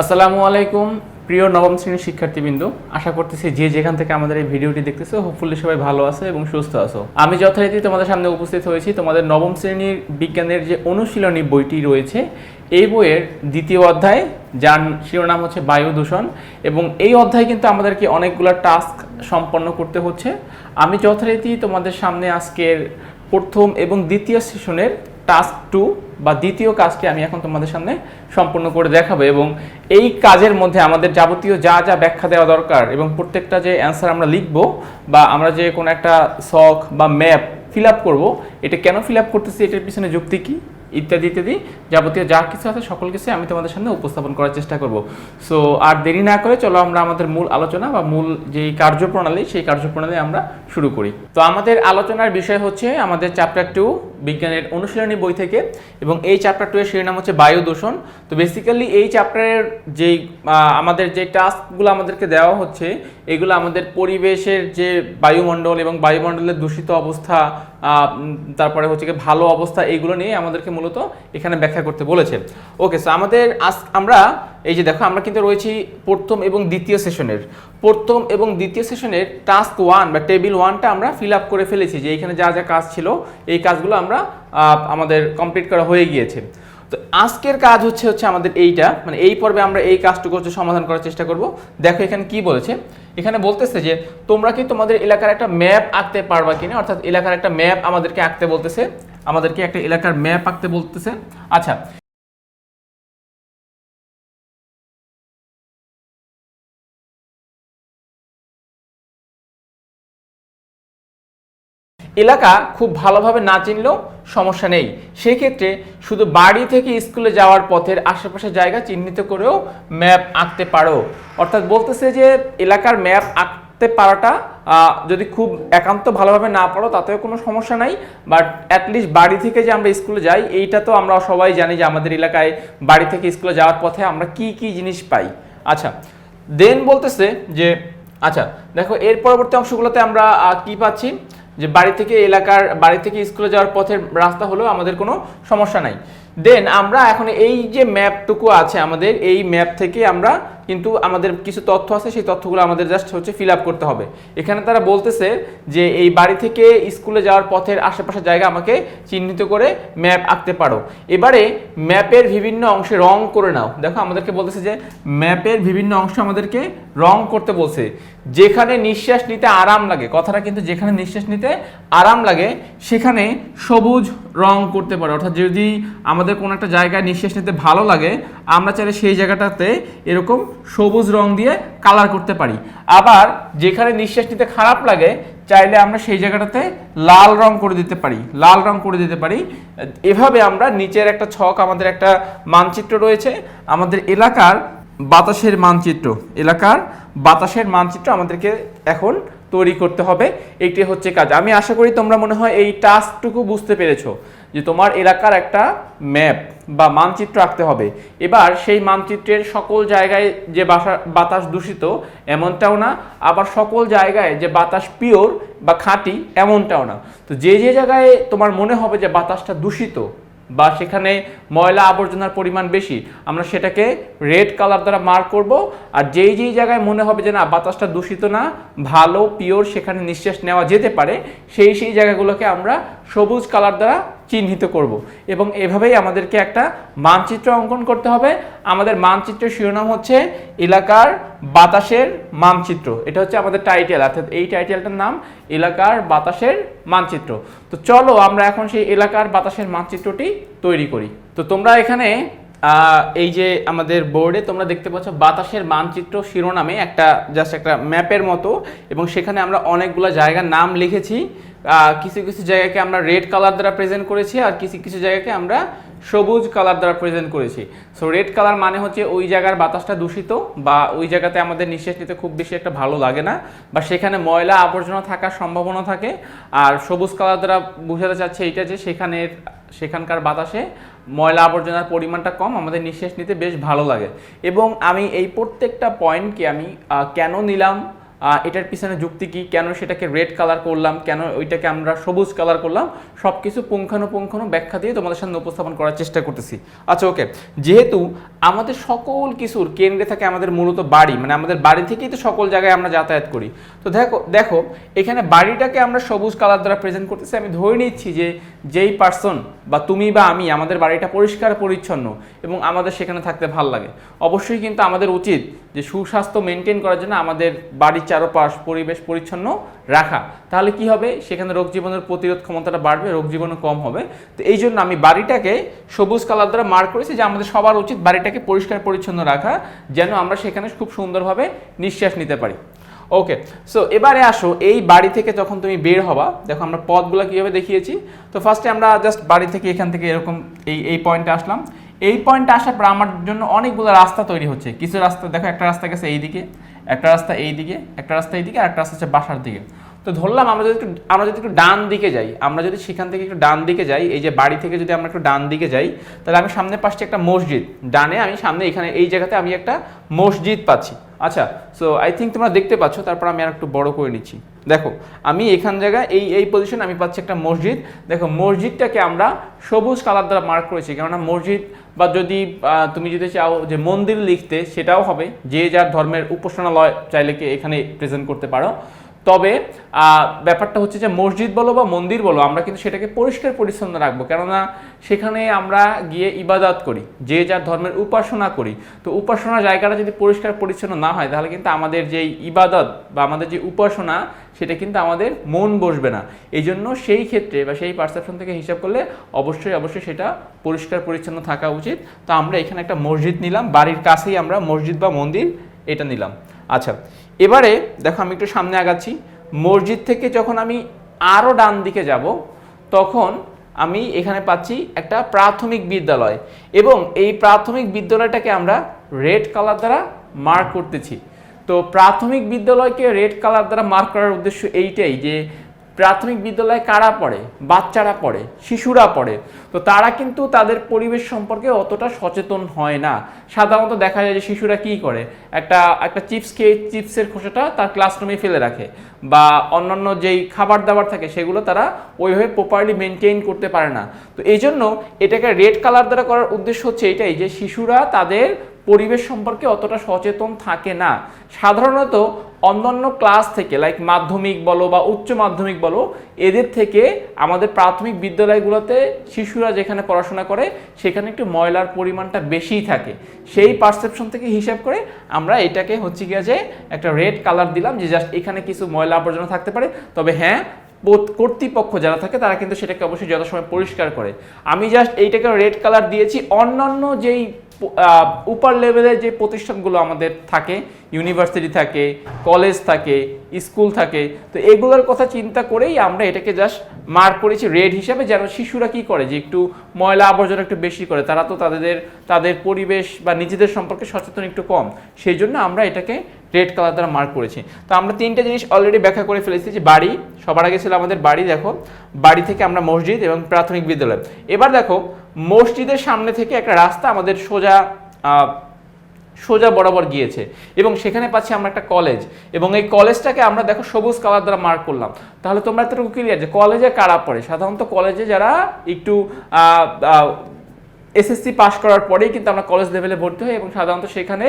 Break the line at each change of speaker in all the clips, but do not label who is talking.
আসসালামু আলাইকুম, প্রিয় নবম শ্রেণির শিক্ষার্থীবৃন্দ। আশা করতেছি যে যেখান থেকে আমাদের এই ভিডিওটি দেখতেছো হোপফুলি সবাই ভালো আছে এবং সুস্থ আছো। আমি যথারীতি তোমাদের সামনে উপস্থিত হয়েছি তোমাদের নবম শ্রেণির বিজ্ঞানের যে অনুশীলনী বইটি রয়েছে, এই বইয়ের দ্বিতীয় অধ্যায়, যার শিরোনাম হচ্ছে বায়ু দূষণ এবং এই অধ্যায় কিন্তু আমাদেরকে অনেকগুলো টাস্ক সম্পন্ন করতে হচ্ছে। আমি যথারীতি তোমাদের সামনে আজকের প্রথম এবং দ্বিতীয় সেশনের টাস্ক টু বা দ্বিতীয় কাজটি আমি এখন তোমাদের সামনে সম্পূর্ণ করে দেখাবো এবং এই কাজের মধ্যে আমাদের যাবতীয় যা যা ব্যাখ্যা দেওয়া দরকার এবং প্রত্যেকটা যে অ্যান্সার আমরা লিখব বা আমরা যে কোনো একটা শখ বা ম্যাপ ফিল আপ করব, এটা কেন ফিল আপ করতেছি, এটার পিছনে যুক্তি কি? ইত্যাদি ইত্যাদি যাবতীয় যা কিছু আছে সকল কিছু আমি তোমাদের সামনে উপস্থাপন করার চেষ্টা করব। সো আর দেরি না করে চলো আমরা আমাদের মূল আলোচনা বা মূল যেই কার্যপ্রণালী, সেই কার্যপ্রণালী আমরা শুরু করি। তো আমাদের আলোচনার বিষয় হচ্ছে আমাদের চ্যাপ্টার টু বিজ্ঞানের অনুশীলনী বই থেকে, এবং এই চ্যাপ্টার টু এর শিরোনাম হচ্ছে বায়ু দূষণ তো বেসিক্যালি এই চ্যাপ্টারের যেই আমাদের যে টাস্কগুলো আমাদেরকে দেওয়া হচ্ছে, এগুলো আমাদের পরিবেশের যে বায়ুমণ্ডল এবং বায়ুমণ্ডলের দূষিত অবস্থা তারপরে হচ্ছে কি ভালো অবস্থা এইগুলো নিয়ে আমাদেরকে মূলত এখানে ব্যাখ্যা করতে বলেছে। ওকে সো আমাদের আজ আমরা এই যে দেখো, আমরা কিন্তু রয়েছি প্রথম এবং দ্বিতীয় সেশনের। প্রথম এবং দ্বিতীয় সেশনের টাস্ক ওয়ান বা টেবিল ওয়ানটা আমরা ফিল আপ করে ফেলেছি যে এখানে যা যা কাজ ছিল, এই কাজগুলো আমরা আমাদের কমপ্লিট করা হয়ে গিয়েছে। তো আজকের কাজ হচ্ছে হচ্ছে আমাদের এইটা মানে এই পর্বে আমরা এই কাজটুকু হচ্ছে সমাধান করার চেষ্টা করব। দেখো এখানে কি বলেছে? এখানে বলতেছে যে, তোমরা কি তোমাদের এলাকার একটা ম্যাপ আঁকতে পারবা কিনা? অর্থাৎ এলাকার একটা ম্যাপ আমাদেরকে আঁকতে বলতেছে। আমাদেরকে একটা এলাকার ম্যাপ আঁকতে বলতেছে। আচ্ছা এলাকা খুব ভালোভাবে না চিনলেও সমস্যা নেই। সেই ক্ষেত্রে শুধু বাড়ি থেকে স্কুলে যাওয়ার পথের আশেপাশের জায়গা চিহ্নিত করেও ম্যাপ আঁকতে পারো। অর্থাৎ বলতেছে যে এলাকার ম্যাপ আঁকতে পারাটা যদি খুব একান্ত ভালোভাবে না পারো তাতেও কোনো সমস্যা নাই। বাট অ্যাটলিস্ট বাড়ি থেকে যে আমরা স্কুলে যাই, এইটা তো আমরা সবাই জানি যে আমাদের এলাকায় বাড়ি থেকে স্কুলে যাওয়ার পথে আমরা কি কি জিনিস পাই। আচ্ছা দেন বলতেছে যে আচ্ছা দেখো এর পরবর্তী অংশগুলোতে আমরা কি পাচ্ছি? যে বাড়ি থেকে এলাকার, বাড়ি থেকে স্কুলে যাওয়ার পথের রাস্তা হলেও আমাদের কোনো সমস্যা নাই। দেন আমরা এখন এই যে ম্যাপটুকু আছে আমাদের, এই ম্যাপ থেকে আমরা কিন্তু আমাদের কিছু তথ্য আছে, সেই তথ্যগুলো আমাদের জাস্ট হচ্ছে ফিল আপ করতে হবে। এখানে তারা বলতেছে যে এই বাড়ি থেকে স্কুলে যাওয়ার পথের আশেপাশের জায়গা আমাকে চিহ্নিত করে ম্যাপ আঁকতে পারো। এবারে ম্যাপের বিভিন্ন অংশে রং করে নাও। দেখো আমাদেরকে বলতেছে যে ম্যাপের বিভিন্ন অংশ আমাদেরকে রং করতে বলছে। যেখানে নিঃশ্বাস নিতে আরাম লাগে, কথাটা কিন্তু যেখানে নিঃশ্বাস নিতে আরাম লাগে, সেখানে সবুজ রং করতে পারো। অর্থাৎ যদি আমাদের কোনো একটা জায়গায় নিঃশ্বাস নিতে ভালো লাগে, আমরা চাইলে সেই জায়গাটাতে এরকম সবুজ রং দিয়ে কালার করতে পারি। আবার যেখানে নিঃশ্বাস নিতে খারাপ লাগে, চাইলে আমরা সেই জায়গাটাতে লাল রং করে দিতে পারি, লাল রং করে দিতে পারি। এভাবে আমরা নিচের একটা ছক, আমাদের একটা মানচিত্র রয়েছে। আমাদের এলাকার বাতাসের মানচিত্র, এলাকার বাতাসের মানচিত্র আমাদেরকে এখন তৈরি করতে হবে। এইটি হচ্ছে কাজ। আমি আশা করি তোমরা মনে হয় এই টাস্কটুকু বুঝতে পেরেছ যে তোমার এলাকার একটা ম্যাপ বা মানচিত্র আঁকতে হবে। এবার সেই মানচিত্রের সকল জায়গায় যে বাসা, বাতাস দূষিত, এমনটাও না, আবার সকল জায়গায় যে বাতাস পিওর বা খাঁটি, এমনটাও না। তো যে যে জায়গায় তোমার মনে হবে যে বাতাসটা দূষিত বা সেখানে ময়লা আবর্জনার পরিমাণ বেশি, আমরা সেটাকে রেড কালার দ্বারা মার্ক করব। আর যেই যেই জায়গায় মনে হবে যে না, বাতাসটা দূষিত না, ভালো, পিওর, সেখানে নিঃশ্বাস নেওয়া যেতে পারে, সেই সেই জায়গাগুলোকে আমরা সবুজ কালার দ্বারা চিহ্নিত করব। এবং এভাবেই আমাদেরকে একটা মানচিত্র অঙ্কন করতে হবে। আমাদের মানচিত্রের শিরোনাম হচ্ছে এলাকার বাতাসের মানচিত্র। এটা হচ্ছে আমাদের টাইটেল অর্থাৎ এই টাইটেলটার নাম এলাকার বাতাসের মানচিত্র। তো চলো আমরা এখন সেই এলাকার বাতাসের মানচিত্রটি তৈরি করি। তো তোমরা এখানে এই যে আমাদের বোর্ডে তোমরা দেখতে পাচ্ছ বাতাসের মানচিত্র শিরোনামে একটা জাস্ট একটা ম্যাপের মতো, এবং সেখানে আমরা অনেকগুলো জায়গার নাম লিখেছি। কিছু কিছু জায়গাকে আমরা রেড কালার দ্বারা প্রেজেন্ট করেছি, আর কিছু কিছু জায়গাকে আমরা সবুজ কালার দ্বারা প্রেজেন্ট করেছি। সো রেড কালার মানে হচ্ছে ওই জায়গার বাতাসটা দূষিত বা ওই জায়গাতে আমাদের নিঃশ্বাস নিতে খুব বেশি একটা ভালো লাগে না বা সেখানে ময়লা আবর্জনা থাকার সম্ভাবনা থাকে। আর সবুজ কালার দ্বারা বোঝাতে চাচ্ছে এইটা যে সেখানের, সেখানকার বাতাসে ময়লা আবর্জনার পরিমাণটা কম, আমাদের নিঃশ্বাস নিতে বেশ ভালো লাগে। এবং আমি এই প্রত্যেকটা পয়েন্টকে আমি কেন নিলাম? এটার পিছনে যুক্তি কি? কেন সেটাকে রেড কালার করলাম? কেন ওইটাকে আমরা সবুজ কালার করলাম? সব কিছু পুঙ্খানুপুঙ্খানু ব্যাখ্যা দিয়ে তোমাদের সামনে উপস্থাপন করার চেষ্টা করতেছি। আচ্ছা ওকে যেহেতু আমাদের সকল কিছুর কেন্দ্রে থাকে আমাদের মূলত বাড়ি মানে আমাদের বাড়ি থেকেই তো সকল জায়গায় আমরা যাতায়াত করি। তো দেখো দেখো, এখানে বাড়িটাকে আমরা সবুজ কালার দ্বারা প্রেজেন্ট করতেছি। আমি ধরে নিচ্ছি যে যেই পার্সন বা তুমি বা আমি আমাদের বাড়িটা পরিষ্কার, পরিচ্ছন্ন এবং আমাদের সেখানে থাকতে ভালো লাগে। অবশ্যই কিন্তু আমাদের উচিত যে সুস্বাস্থ্য মেনটেন করার জন্য আমাদের বাড়ির চারপাশ পরিবেশ পরিচ্ছন্ন রাখা। তাহলে কি হবে? সেখানে রোগ জীবনের প্রতিরোধ ক্ষমতাটা বাড়বে, রোগ জীবাণু কম হবে। তো এই জন্য আমি বাড়িটাকে সবুজ কালার দ্বারা মার্ক করেছি যে আমাদের সবার উচিত বাড়িটাকে পরিষ্কার পরিচ্ছন্ন রাখা, যেন আমরা সেখানে খুব সুন্দরভাবে নিঃশ্বাস নিতে পারি। ওকে সো এবারে আসো, এই বাড়ি থেকে যখন তুমি বের হবা, দেখো আমরা পথগুলো কীভাবে দেখিয়েছি। তো ফার্স্টে আমরা জাস্ট বাড়ি থেকে এখান থেকে এরকম এই এই পয়েন্টে আসলাম। এই পয়েন্টে আসার পর আমার জন্য অনেকগুলো রাস্তা তৈরি হচ্ছে। কিছু রাস্তা, দেখো একটা রাস্তা গেছে এই দিকে একটা রাস্তা এই দিকে একটা রাস্তা এই দিকে আর একটা রাস্তা হচ্ছে বাসার দিকে। তো ধরলাম আমরা যদি একটু, আমরা যদি একটু ডান দিকে যাই, আমরা যদি সেখান থেকে একটু ডান দিকে যাই, এই যে বাড়ি থেকে যদি আমরা একটু ডান দিকে যাই, তাহলে আমি সামনে পাচ্ছি একটা মসজিদ। ডানে আমি সামনে এখানে, এই জায়গাতে আমি একটা মসজিদ পাচ্ছি। আচ্ছা সো আই থিঙ্ক তোমরা দেখতে পাচ্ছ, তারপর আমি আর একটু বড় করে নিচ্ছি। দেখো, আমি এখান জায়গায়, এই এই পজিশন আমি পাচ্ছি একটা মসজিদ। দেখো, মসজিদটাকে আমরা সবুজ কালার দ্বারা মার্ক করেছি, কেননা মসজিদ বা যদি তুমি যদি চাও যে মন্দির লিখতে, সেটাও হবে। যে যার ধর্মের উপাসনালয় চাইলে কি এখানে প্রেজেন্ট করতে পারো। তবে ব্যাপারটা হচ্ছে যে মসজিদ বলো বা মন্দির বলো, আমরা কিন্তু সেটাকে পরিষ্কার পরিচ্ছন্ন রাখব। কেননা সেখানে আমরা গিয়ে ইবাদত করি, যে যার ধর্মের উপাসনা করি। তো উপাসনা জায়গাটা যদি পরিষ্কার পরিচ্ছন্ন না হয়, তাহলে কিন্তু আমাদের যে ইবাদত বা আমাদের যে উপাসনা, সেটা কিন্তু আমাদের মন বসবে না। এই জন্য সেই ক্ষেত্রে বা সেই পারসেপশন থেকে হিসাব করলে অবশ্যই অবশ্যই সেটা পরিষ্কার পরিচ্ছন্ন থাকা উচিত। তো আমরা এখানে একটা মসজিদ নিলাম, বাড়ির কাছেই আমরা মসজিদ বা মন্দির এটা নিলাম। আচ্ছা এবারে দেখো আমি একটু সামনে আগাচ্ছি। মসজিদ থেকে যখন আমি আরও ডান দিকে যাব, তখন আমি এখানে পাচ্ছি একটা প্রাথমিক বিদ্যালয় এবং এই প্রাথমিক বিদ্যালয়টাকে আমরা রেড কালার দ্বারা মার্ক করতেছি। তো প্রাথমিক বিদ্যালয়কে রেড কালার দ্বারা মার্ক করার উদ্দেশ্য এইটাই যে প্রাথমিক বিদ্যালয়ে কারা পড়ে? বাচ্চারা পড়ে? শিশুরা পড়ে? তো তারা কিন্তু তাদের পরিবেশ সম্পর্কে অতটা সচেতন হয় না। সাধারণত দেখা যায় যে শিশুরা কি করে? একটা একটা চিপস খেয়ে চিপসের খোসাটা তার ক্লাসরুমে ফেলে রাখে বা অন্যান্য যেই খাবার দাবার থাকে সেগুলো তারা ওইভাবে প্রপারলি মেনটেন করতে পারে না। তো এই জন্য এটাকে রেড কালার দ্বারা করার উদ্দেশ্য হচ্ছে এটাই যে শিশুরা তাদের পরিবেশ সম্পর্কে অতটা সচেতন থাকে না। সাধারণত অন্যান্য ক্লাস থেকে লাইক মাধ্যমিক বলো বা উচ্চ মাধ্যমিক বলো, এদের থেকে আমাদের প্রাথমিক বিদ্যালয়গুলোতে শিশুরা যেখানে পড়াশোনা করে, সেখানে একটু ময়লার পরিমাণটা বেশিই থাকে। সেই পারসেপশন থেকে হিসাব করে আমরা এটাকে হচ্ছে গিয়ে যে একটা রেড কালার দিলাম যে জাস্ট এখানে কিছু ময়লা আবর্জনা থাকতে পারে। তবে হ্যাঁ কর্তৃপক্ষ যারা থাকে, তারা কিন্তু সেটাকে অবশ্যই যথাসময় পরিষ্কার করে। আমি জাস্ট এইটাকে রেড কালার দিয়েছি। অন্যান্য যেই উপর লেভেলের যে প্রতিষ্ঠানগুলো আমাদের থাকে ইউনিভার্সিটি থাকে কলেজ থাকে স্কুল থাকে, তো এগুলোর কথা চিন্তা করেই আমরা এটাকে জাস্ট মার্ক করেছি রেড হিসাবে, যেন শিশুরা কি করে? যে একটু ময়লা আবর্জনা একটু বেশি করে, তারা তো তাদের তাদের পরিবেশ বা নিজেদের সম্পর্কে সচেতন একটু কম। সেই জন্য আমরা এটাকে রেড কালার দ্বারা মার্ক করেছি। তো আমরা তিনটা জিনিস অলরেডি ব্যাখ্যা করে ফেলেছি যে বাড়ি, সবার আগে ছিল আমাদের বাড়ি, দেখো। বাড়ি থেকে আমরা মসজিদ এবং প্রাথমিক বিদ্যালয়। এবার দেখো, মসজিদের সামনে থেকে একটা রাস্তা আমাদের সোজা সোজা বরাবর গিয়েছে। এবং সেখানে পাচ্ছি আমরা একটা কলেজ এবং এই কলেজটাকে আমরা দেখো সবুজ কালার দ্বারা মার্ক করলাম। তাহলে তোমরা এতটুকু ক্লিয়ার যে কলেজে কারা পড়ে? সাধারণত কলেজে যারা একটু এসএসসি পাস করার পরেই কিন্তু আমরা কলেজ লেভেলে ভর্তি হই এবং সাধারণত সেখানে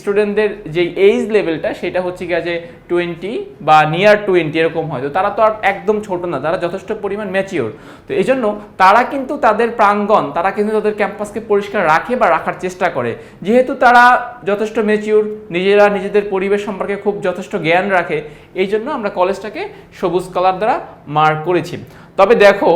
স্টুডেন্টদের যে এইজ লেভেলটা সেটা হচ্ছে গিয়ে যে টোয়েন্টি বা নিয়ার টোয়েন্টি এরকম হয়। তো তারা তো আর একদম ছোট না, তারা যথেষ্ট পরিমাণ ম্যাচিওর তো এই জন্য তারা কিন্তু তাদের প্রাঙ্গণ, তারা কিন্তু তাদের ক্যাম্পাসকে পরিষ্কার রাখে বা রাখার চেষ্টা করে। যেহেতু তারা যথেষ্ট ম্যাচিওর নিজেরা নিজেদের পরিবেশ সম্পর্কে খুব যথেষ্ট জ্ঞান রাখে, এই জন্য আমরা কলেজটাকে সবুজ কালার দ্বারা মার্ক করেছি। তবে দেখো,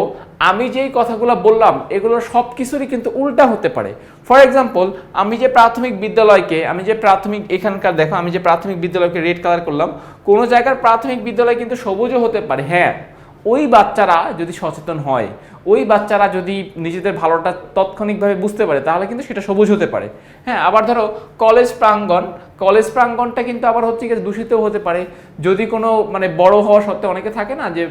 আমি যেই কথাগুলো বললাম, এগুলো সব কিছুরই কিন্তু উল্টা হতে পারে। ফর এক্সাম্পল আমি যে প্রাথমিক বিদ্যালয়কে, আমি যে প্রাথমিক এখানকার, দেখো, আমি যে প্রাথমিক বিদ্যালয়কে রেড কালার করলাম, কোনো জায়গার প্রাথমিক বিদ্যালয় কিন্তু সবুজও হতে পারে। হ্যাঁ ওই বাচ্চারা যদি সচেতন হয় ওই বাচ্চারা যদি নিজেদের ভালোটা তাৎক্ষণিকভাবে বুঝতে পারে, তাহলে কিন্তু সেটা সবুজ হতে পারে। হ্যাঁ আবার ধরো কলেজ প্রাঙ্গণ, কলেজ প্রাঙ্গণটা কিন্তু আবার হচ্ছে গিয়ে দূষিত হতে পারে। যদি কোনো মানে বড় হওয়া সত্ত্বেও, অনেকে থাকে না যে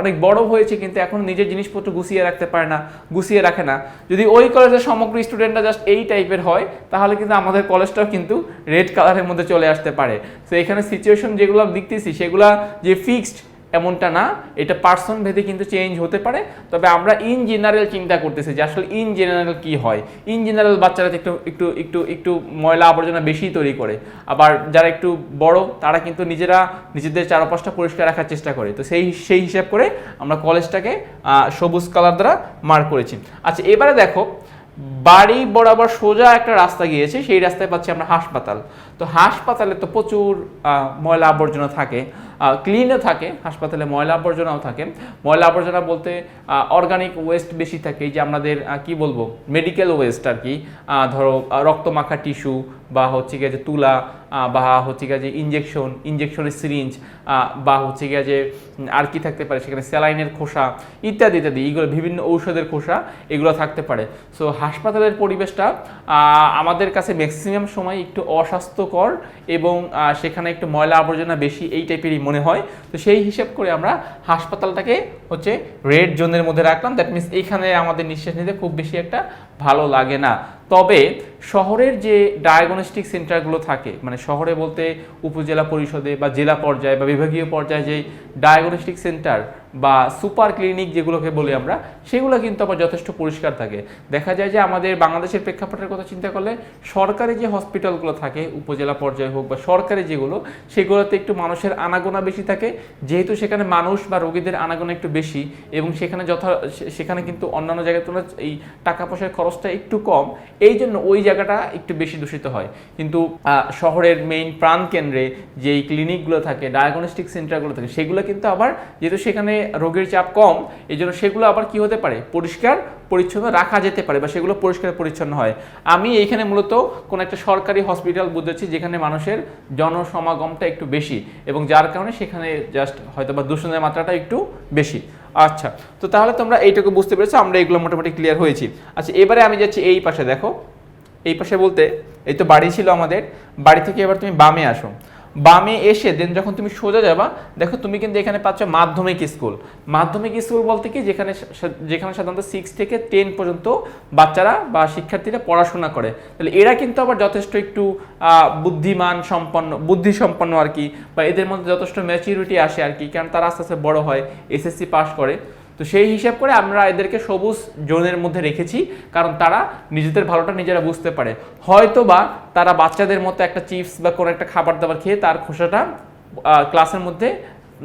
অনেক বড় হয়েছে কিন্তু এখন নিজের জিনিসপত্র গুছিয়ে রাখতে পারে না, গুছিয়ে রাখে না। যদি ওই কলেজের সমগ্র স্টুডেন্টরা জাস্ট এই টাইপের হয়, তাহলে কিন্তু আমাদের কলেজটাও কিন্তু রেড কালারের মধ্যে চলে আসতে পারে। তো এখানে সিচুয়েশন যেগুলো দেখতেছি, সেগুলা যে ফিক্সড এমনটা না, এটা পার্সন ভেদে কিন্তু চেঞ্জ হতে পারে। তবে আমরা ইন জেনারেল চিন্তা করতেছি যে আসলে ইন জেনারেল কি হয়? ইন জেনারেল বাচ্চারা একটু একটু একটু একটু ময়লা আবর্জনা বেশি তৈরি করে। আবার যারা একটু বড়, তারা কিন্তু নিজেরা নিজেদের চারপাশটা পরিষ্কার রাখার চেষ্টা করে। তো সেই সেই হিসাব করে আমরা কলেজটাকে সবুজ কালার দ্বারা মার্ক করেছি। আচ্ছা এবারে দেখো, বাড়ি বরাবর সোজা একটা রাস্তা গিয়েছে, সেই রাস্তায় পাচ্ছি আমরা হাসপাতাল। তো হাসপাতালে তো প্রচুর ময়লা আবর্জনা থাকে। ক্লিনও থাকে, হাসপাতালে ময়লা আবর্জনাও থাকে। ময়লা আবর্জনা বলতে অর্গানিক ওয়েস্ট বেশি থাকে যে আমাদের কি বলব মেডিকেল ওয়েস্ট আর কি। ধরো রক্তমাখা টিস্যু বা হচ্ছে গিয়ে যে তুলা বা হচ্ছে গিয়ে যে ইঞ্জেকশন ইঞ্জেকশনের সিরিঞ্জ বা হচ্ছে গিয়ে যে আর কি থাকতে পারে, সেখানে স্যালাইনের খোসা, ইত্যাদি ইত্যাদি, এইগুলো বিভিন্ন ঔষধের খোসা, এগুলো থাকতে পারে। সো হাসপাতালের পরিবেশটা আমাদের কাছে ম্যাক্সিমাম সময় একটু অস্বাস্থ্যকর এবং সেখানে একটু ময়লা আবর্জনা বেশি, এই টাইপেরই মনে হয়। তো সেই হিসেব করে আমরা হাসপাতালটাকে হচ্ছে রেড জোনের মধ্যে রাখলাম। দ্যাট মিনস এইখানে আমাদের নিঃশ্বাস নিতে খুব বেশি একটা ভালো লাগে না। তবে শহরের যে ডায়াগনস্টিক সেন্টারগুলো থাকে মানে শহরে বলতে উপজেলা পরিষদে বা জেলা পর্যায়ে বা বিভাগীয় পর্যায়ে যে ডায়াগনস্টিক সেন্টার বা সুপার ক্লিনিক যেগুলোকে বলি আমরা, সেগুলো কিন্তু আবার যথেষ্ট পরিষ্কার থাকে। দেখা যায় যে আমাদের বাংলাদেশের প্রেক্ষাপটের কথা চিন্তা করলে সরকারি যে হসপিটালগুলো থাকে, উপজেলা পর্যায়ে হোক বা সরকারি যেগুলো, সেগুলোতে একটু মানুষের আনাগোনা বেশি থাকে। যেহেতু সেখানে মানুষ বা রোগীদের আনাগোনা একটু বেশি এবং সেখানে যথা সেখানে কিন্তু অন্যান্য জায়গায় তুলনায় এই টাকা পয়সার খরচটা একটু কম, এই জন্য ওই জায়গাটা একটু বেশি দূষিত হয়। কিন্তু শহরের মেইন প্রাণ কেন্দ্রে যেই ক্লিনিকগুলো থাকে ডায়াগনস্টিক সেন্টারগুলো থাকে, সেগুলো কিন্তু আবার যেহেতু সেখানে রোগীর চাপ কম এই জন্য সেগুলো আবার কি হতে পারে? পরিষ্কার, পরিচ্ছন্ন রাখা যেতে পারে বা সেগুলো পরিষ্কার, পরিচ্ছন্ন হয়। আমি এইখানে মূলত কোনো একটা সরকারি হসপিটাল বুঝেছি যেখানে মানুষের জনসমাগমটা একটু বেশি এবং যার কারণে সেখানে জাস্ট হয়তো বা দূষণের মাত্রাটা একটু বেশি। আচ্ছা তো তাহলে তোমরা এইটুকু বুঝতে পেরেছ, আমরা এগুলো মোটামুটি ক্লিয়ার হয়েছি। আচ্ছা এবারে আমি যাচ্ছি এই পাশে, দেখো। এই পাশে বলতে, এই তো বাড়ি ছিল আমাদের। বাড়ি থেকে এবার তুমি বামে আসো। বামে এসে দেন যখন তুমি সোজা যাবা, দেখো তুমি কিন্তু এখানে পাচ্ছ মাধ্যমিক স্কুল। মাধ্যমিক স্কুল বলতে কি? যেখানে যেখানে সাধারণত সিক্স থেকে টেন পর্যন্ত বাচ্চারা বা শিক্ষার্থীরা পড়াশোনা করে। তাহলে এরা কিন্তু আবার যথেষ্ট একটু বুদ্ধিমান সম্পন্ন বুদ্ধি সম্পন্ন আর কি, বা এদের মধ্যে যথেষ্ট ম্যাচিউরিটি আসে আর কি, কারণ তারা আস্তে আস্তে বড় হয় এসএসসি পাস করে। তো সেই হিসাব করে আমরা এদেরকে সবুজ জোনের মধ্যে রেখেছি, কারণ তারা নিজেদের ভালোটা নিজেরা বুঝতে পারে। হয়তো বা তারা বাচ্চাদের মতো একটা চিপস বা কোনো একটা খাবার দাবার খেয়ে তার খোসাটা ক্লাসের মধ্যে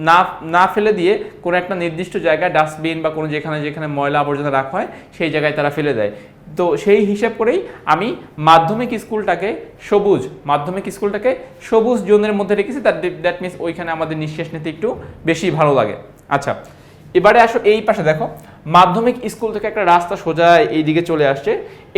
না না ফেলে দিয়ে কোনো একটা নির্দিষ্ট জায়গায় ডাস্টবিন বা কোনো যেখানে যেখানে ময়লা আবর্জনা রাখা হয়, সেই জায়গায় তারা ফেলে দেয়। তো সেই হিসাব করেই আমি মাধ্যমিক স্কুলটাকে সবুজ, মাধ্যমিক স্কুলটাকে সবুজ জোনের মধ্যে রেখেছি দ্যাট দ্যাট মিনস ওইখানে আমাদের নিঃশ্বাস নিতে একটু বেশি ভালো লাগে। আচ্ছা এবারে আসো এই পাশে, দেখো। মাধ্যমিক স্কুল থেকে একটা রাস্তা সোজা এই দিকে চলে আসছে।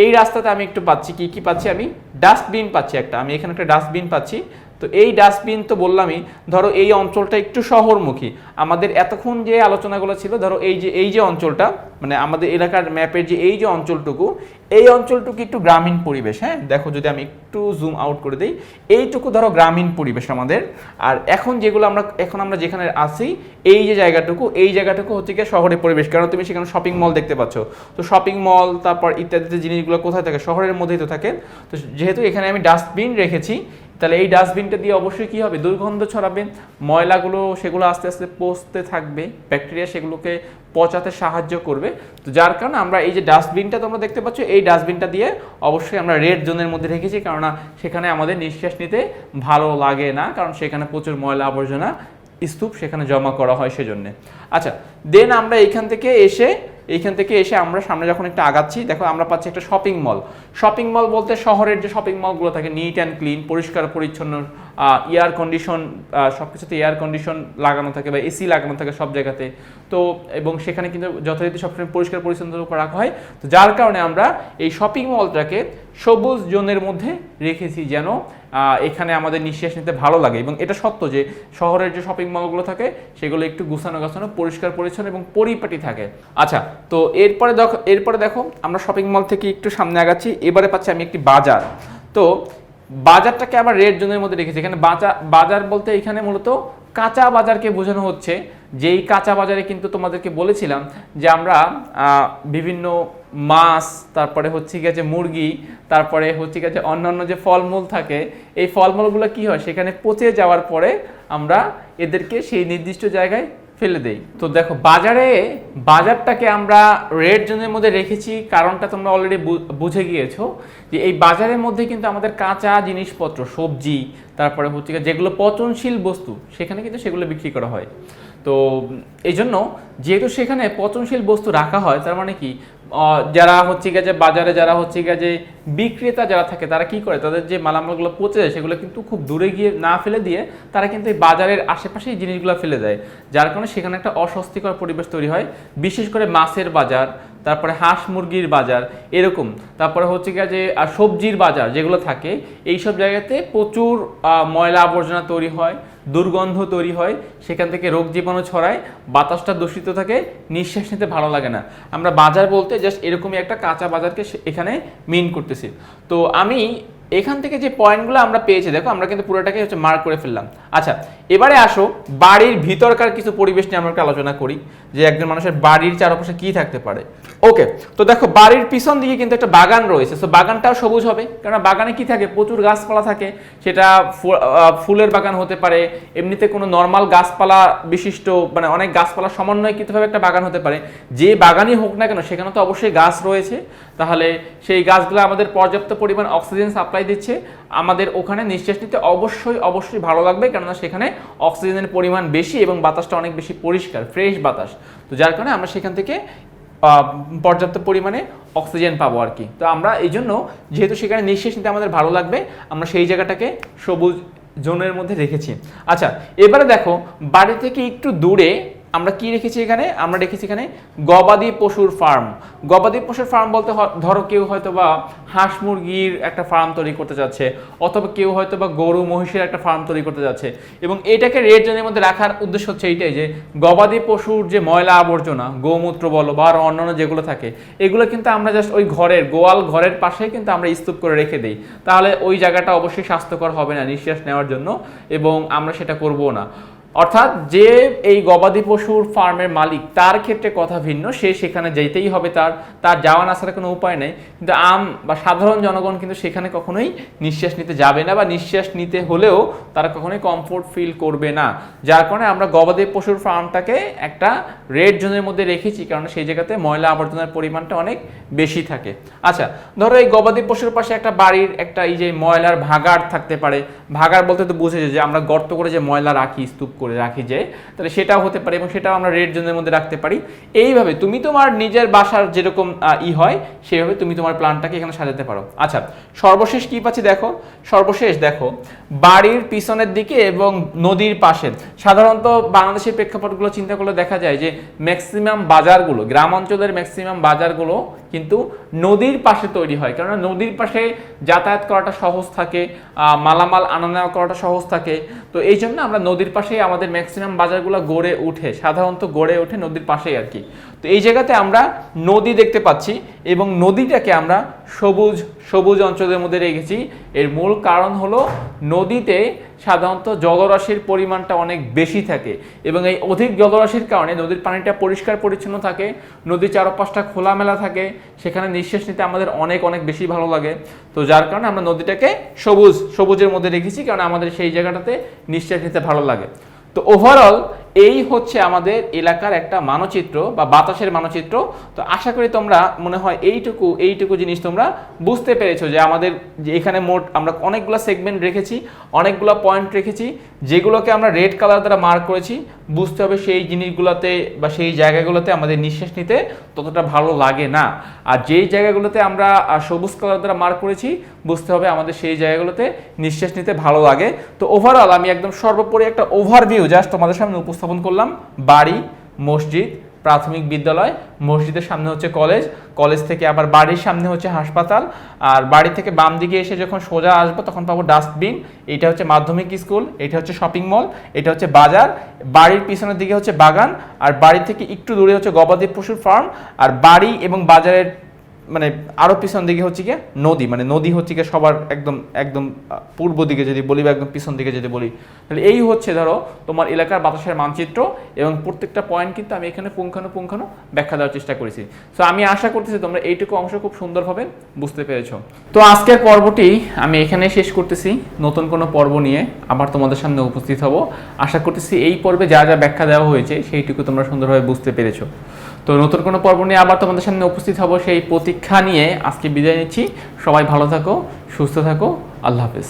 এই রাস্তাতে আমি একটু পাচ্ছি, কি কি পাচ্ছি আমি? ডাস্টবিন পাচ্ছি একটা। আমি এখানে একটা ডাস্টবিন পাচ্ছি। তো এই ডাস্টবিন তো বললামই, ধরো এই অঞ্চলটা একটু শহরমুখী। আমাদের এতক্ষণ যে আলোচনাগুলো ছিল, ধরো এই যে এই যে অঞ্চলটা মানে আমাদের এলাকার ম্যাপের যে, এই যে অঞ্চলটুকু এই অঞ্চলটুকু একটু গ্রামীণ পরিবেশ হ্যাঁ? দেখো যদি আমি একটু জুম আউট করে দিই, এইটুকু ধরো গ্রামীণ পরিবেশ আমাদের। আর এখন যেগুলো আমরা, এখন আমরা যেখানে আছি, এই যে জায়গাটুকু, এই জায়গাটুকু হচ্ছে গিয়ে শহরের পরিবেশ। কারণ তুমি সেখানে শপিং মল দেখতে পাচ্ছ। তো শপিং মল তারপর ইত্যাদি জিনিসগুলো কোথায় থাকে? শহরের মধ্যেই তো থাকে। তো যেহেতু এখানে আমি ডাস্টবিন রেখেছি, তাহলে এই ডাস্টবিনটা দিয়ে অবশ্যই কি হবে? দুর্গন্ধ ছড়াবে। ময়লাগুলো সেগুলো আস্তে আস্তে পচতে থাকবে। ব্যাকটেরিয়া সেগুলোকে পচাতে সাহায্য করবে। তো যার কারণে আমরা এই যে ডাস্টবিনটা তোমরা দেখতে পাচ্ছ, এই ডাস্টবিনটা দিয়ে অবশ্যই আমরা রেড জোনের মধ্যে রেখেছি, কেননা সেখানে আমাদের নিঃশ্বাস নিতে ভালো লাগে না, কারণ সেখানে প্রচুর ময়লা আবর্জনা স্তূপ সেখানে জমা করা হয় সেজন্যে। আচ্ছা দেন আমরা এইখান থেকে এসে এইখান থেকে এসে আমরা সামনে যখন একটা আগাচ্ছি, দেখো আমরা পাচ্ছি একটা শপিং মল শপিং মল বলতে শহরের যে শপিং মলগুলো থাকে নিট অ্যান্ড ক্লিন পরিষ্কার, পরিচ্ছন্ন এয়ার কন্ডিশন সব কিছুতে এয়ার কন্ডিশন লাগানো থাকে বা এসি লাগানো থাকে সব জায়গাতে। তো, এবং সেখানে কিন্তু যথারীতি সবসময় পরিষ্কার, পরিচ্ছন্ন করে রাখা হয়। তো যার কারণে আমরা এই শপিং মলটাকে সবুজ জোনের মধ্যে রেখেছি যেন এখানে আমাদের নিঃশ্বাস নিতে ভালো লাগে। এবং এটা সত্য যে শহরের যে শপিং মলগুলো থাকে, সেগুলো একটু গুছানো গাছানো, পরিষ্কার পরিচ্ছন্ন এবং পরিপাটি থাকে। আচ্ছা তো এরপরে দেখো এরপরে দেখো, আমরা শপিং মল থেকে একটু সামনে আগাচ্ছি। এবারে পাচ্ছি আমি একটি বাজার। তো বাজারটাকে আবার রেড জোনের মধ্যে রেখেছি। এখানে বাজার বাজার বলতে এখানে মূলত কাঁচা বাজারকে বোঝানো হচ্ছে। যেই কাঁচা বাজারে কিন্তু তোমাদেরকে বলেছিলাম যে আমরা বিভিন্ন মাছ, তারপরে হচ্ছে গিয়ে যে মুরগি, তারপরে হচ্ছে গিয়ে যে অন্যান্য যে ফলমূল থাকে, এই ফলমূলগুলো কি হয়? সেখানে পচে যাওয়ার পরে আমরা এদেরকে সেই নির্দিষ্ট জায়গায় ফেলে দেই। তো দেখো, বাজারে, বাজারটাকে আমরা রেড জোনের মধ্যে রেখেছি, কারণটা তোমরা অলরেডি বুঝে গিয়েছো যে এই বাজারের মধ্যে কিন্তু আমাদের কাঁচা জিনিসপত্র, সবজি, তারপরে হচ্ছে যেগুলো পচনশীল বস্তু, সেখানে কিন্তু সেগুলো বিক্রি করা হয়। তো এই জন্য যেহেতু সেখানে পচনশীল বস্তু রাখা হয়, তার মানে কি? যারা হচ্ছে গিয়ে যে বাজারে যারা হচ্ছে গিয়ে যে বিক্রেতা যারা থাকে, তারা কি করে? তাদের যে মালামালগুলো পচে যায়, সেগুলো কিন্তু খুব দূরে গিয়ে না ফেলে দিয়ে তারা কিন্তু এই বাজারের আশেপাশে এই জিনিসগুলো ফেলে দেয়। যার কারণে সেখানে একটা অস্বস্তিকর পরিবেশ তৈরি হয়। বিশেষ করে মাছের বাজার, তারপরে হাঁস মুরগির বাজার, এরকম। তারপরে হচ্ছে গিয়ে যে সবজির বাজার যেগুলো থাকে এই সব জায়গাতে প্রচুর ময়লা আবর্জনা তৈরি হয়। দুর্গন্ধ তৈরি হয়, সেখান থেকে রোগ জীবাণু ছড়ায়, বাতাসটা দূষিত থাকে, নিঃশ্বাস নিতে ভালো লাগে না। আমরা বাজার বলতে জাস্ট এরকমই একটা কাঁচা বাজারকে এখানে মিন করতেছি। তো আমি এখান থেকে যে পয়েন্টগুলো আমরা পেয়েছি, দেখো আমরা কিন্তু পুরোটাকে হচ্ছে মার্ক করে ফেললাম। আচ্ছা এবারে আসো, বাড়ির ভিতরকার কিছু পরিবেশ নিয়ে আমরা আলোচনা করি, যে একজন মানুষের বাড়ির চারপাশে কি থাকতে পারে। ওকে, তো দেখো, বাড়ির পিছন দিকে কিন্তু একটা বাগান রয়েছে তো বাগানটাও সবুজ হবে কারণ বাগানে কি থাকে? প্রচুর গাছপালা থাকে, সেটা ফুলের বাগান হতে পারে, এমনিতে কোনো নর্মাল গাছপালা বিশিষ্ট মানে অনেক গাছপালা সমন্বয়কৃতভাবে একটা বাগান হতে পারে, যে বাগানই হোক না কেন, সেখানে তো অবশ্যই গাছ রয়েছে, তাহলে সেই গাছগুলো আমাদের পর্যাপ্ত পরিমাণ অক্সিজেন সাপ্লাই দিচ্ছে, আমাদের ওখানে নিঃশ্বাস নিতে অবশ্যই অবশ্যই ভালো লাগবে, কেননা সেখানে অক্সিজেনের পরিমাণ বেশি এবং বাতাসটা অনেক বেশি পরিষ্কার ফ্রেশ বাতাস। তো যার কারণে আমরা সেখান থেকে পর্যাপ্ত পরিমাণে অক্সিজেন পাবো আর কি। তো আমরা এই জন্য, যেহেতু সেখানে নিঃশ্বাস নিতে আমাদের ভালো লাগবে, আমরা সেই জায়গাটাকে সবুজ জোনের মধ্যে রেখেছি। আচ্ছা এবারে দেখো, বাড়ি থেকে একটু দূরে আমরা কি রেখেছি এখানে? আমরা রেখেছি এখানে গবাদি পশুর ফার্ম। গবাদি পশুর ফার্ম বলতে ধরো কেউ হয়তো বা হাঁস মুরগির একটা ফার্ম তৈরি করতে যাচ্ছে, অথবা কেউ হয়তো বা গরু মহিষের একটা ফার্ম তৈরি করতে যাচ্ছে। এবং এটাকে রেড জোনের মধ্যে রাখার উদ্দেশ্য হচ্ছে এইটাই যে, গবাদি পশুর যে ময়লা আবর্জনা, গোমূত্র বলো বা আরও অন্যান্য যেগুলো থাকে, এগুলো কিন্তু আমরা জাস্ট ওই ঘরের, গোয়াল ঘরের পাশে কিন্তু আমরা স্তূপ করে রেখে দিই। তাহলে ওই জায়গাটা অবশ্যই স্বাস্থ্যকর হবে না নিঃশ্বাস নেওয়ার জন্য, এবং আমরা সেটা করব না। অর্থাৎ যে এই গবাদি পশুর ফার্মের মালিক, তার ক্ষেত্রে কথা ভিন্ন। সে সেখানে যেতেই হবে তার তার যাওয়া না আসার কোনো উপায় নেই। কিন্তু আম বা সাধারণ জনগণ কিন্তু সেখানে কখনোই নিঃশ্বাস নিতে যাবে না বা নিঃশ্বাস নিতে হলেও তারা কখনোই কমফোর্ট ফিল করবে না। যার কারণে আমরা গবাদি পশুর ফার্মটাকে একটা রেড জোনের মধ্যে রেখেছি কারণ সেই জায়গাতে ময়লা আবর্জনার পরিমাণটা অনেক বেশি থাকে। আচ্ছা ধরো এই গবাদি পশুর পাশে একটা বাড়ির একটা এই যে ময়লার ভাগাড় থাকতে পারে। ভাগাড় বলতে তো বুঝেছে যে আমরা গর্ত করে যে ময়লা রাখি স্তূপ করে। রাখি যে, তাহলে সেটাও হতে পারে এবং সেটাও আমরা রেড জোনের মধ্যে রাখতে পারি। এইভাবে তুমি তোমার নিজের বাসার যেরকম ই হয় সেভাবে তুমি তোমার প্ল্যানটাকে এখানে সাজাতে পারো। আচ্ছা সর্বশেষ কি পাচ্ছি দেখো? সর্বশেষ দেখো, বাড়ির পিছনের দিকে এবং নদীর পাশে। সাধারণত বাংলাদেশের প্রেক্ষাপটগুলো চিন্তা করলে দেখা যায় যে ম্যাক্সিমাম বাজারগুলো, গ্রাম অঞ্চলের ম্যাক্সিমাম বাজারগুলো কিন্তু নদীর পাশে তৈরি হয়। কেননা নদীর পাশে যাতায়াত করাটা সহজ থাকে মালামাল আনা নেওয়া করাটা সহজ থাকে। তো এই জন্য আমরা নদীর পাশেই আমাদের ম্যাক্সিমাম বাজারগুলো গড়ে উঠে, সাধারণত গড়ে ওঠে নদীর পাশেই আর কি। তো এই জায়গাতে আমরা নদী দেখতে পাচ্ছি এবং নদীটাকে আমরা সবুজ সবুজ অঞ্চলের মধ্যে রেখেছি। এর মূল কারণ হলো নদীতে সাধারণত জলরাশির পরিমাণটা অনেক বেশি থাকে এবং এই অধিক জলরাশির কারণে নদীর পানিটা পরিষ্কার পরিচ্ছন্ন থাকে, নদীর চারপাশটা খোলামেলা থাকে, সেখানে নিঃশ্বাস নিতে আমাদের অনেক অনেক বেশি ভালো লাগে। তো যার কারণে আমরা নদীটাকে সবুজ, সবুজের মধ্যে রেখেছি, কারণ আমাদের সেই জায়গাটাতে নিঃশ্বাস নিতে ভালো লাগে। তো ওভারঅল এই হচ্ছে আমাদের এলাকার একটা মানচিত্র বা বাতাসের মানচিত্র। তো আশা করি তোমরা মনে হয় এইটুকু এইটুকু জিনিস তোমরা বুঝতে পেরেছ যে আমাদের যে এখানে মোট আমরা অনেকগুলো সেগমেন্ট রেখেছি, অনেকগুলো পয়েন্ট রেখেছি, যেগুলোকে আমরা রেড কালার দ্বারা মার্ক করেছি। বুঝতে হবে সেই জিনিসগুলোতে বা সেই জায়গাগুলোতে আমাদের নিঃশ্বাস নিতে ততটা ভালো লাগে না। আর যেই জায়গাগুলোতে আমরা সবুজ কালার দ্বারা মার্ক করেছি, বুঝতে হবে আমাদের সেই জায়গাগুলোতে নিঃশ্বাস নিতে ভালো লাগে। তো ওভারঅল আমি একদম সর্বোপরি একটা ওভারভিউ জাস্ট তোমাদের সামনে উপস্থাপন করলাম বাড়ি, মসজিদ, প্রাথমিক বিদ্যালয়, মসজিদের সামনে হচ্ছে কলেজ কলেজ থেকে আবার বাড়ির সামনে হচ্ছে হাসপাতাল, আর বাড়ি থেকে বাম দিকে এসে যখন সোজা আসব তখন পাবো ডাস্টবিন, এটা হচ্ছে মাধ্যমিক স্কুল, এটা হচ্ছে শপিং মল, এটা হচ্ছে বাজার, বাড়ির পিছনের দিকে হচ্ছে বাগান, আর বাড়ি থেকে একটু দূরে হচ্ছে গবাদি পশুর ফার্ম আর বাড়ি এবং বাজারের মানে আরও পিছন দিকে হচ্ছে গিয়ে নদী মানে নদী হচ্ছে গিয়ে সবার একদম একদম পূর্ব দিকে যদি বলি বা একদম পিছন দিকে যদি বলি, তাহলে এই হচ্ছে ধরো তোমার এলাকার বাতাসের মানচিত্র এবং প্রত্যেকটা পয়েন্ট কিন্তু আমি এখানে পুঙ্খানুপুঙ্খানু ব্যাখ্যা দেওয়ার চেষ্টা করেছি। তো আমি আশা করতেছি তোমরা এইটুকু অংশ খুব সুন্দরভাবে বুঝতে পেরেছ। তো আজকের পর্বটি আমি এখানে শেষ করতেছি। নতুন কোনো পর্ব নিয়ে আবার তোমাদের সামনে উপস্থিত হব। আশা করতেছি এই পর্বে যা যা ব্যাখ্যা দেওয়া হয়েছে সেইটুকু তোমরা সুন্দরভাবে বুঝতে পেরেছ। তো নতুন কোনো পর্ব নিয়ে আবার তোমাদের সামনে উপস্থিত হব, সেই প্রতীক্ষা নিয়ে আজকে বিদায় নিচ্ছি। সবাই ভালো থাকো, সুস্থ থাকো, আল্লাহ হাফেজ।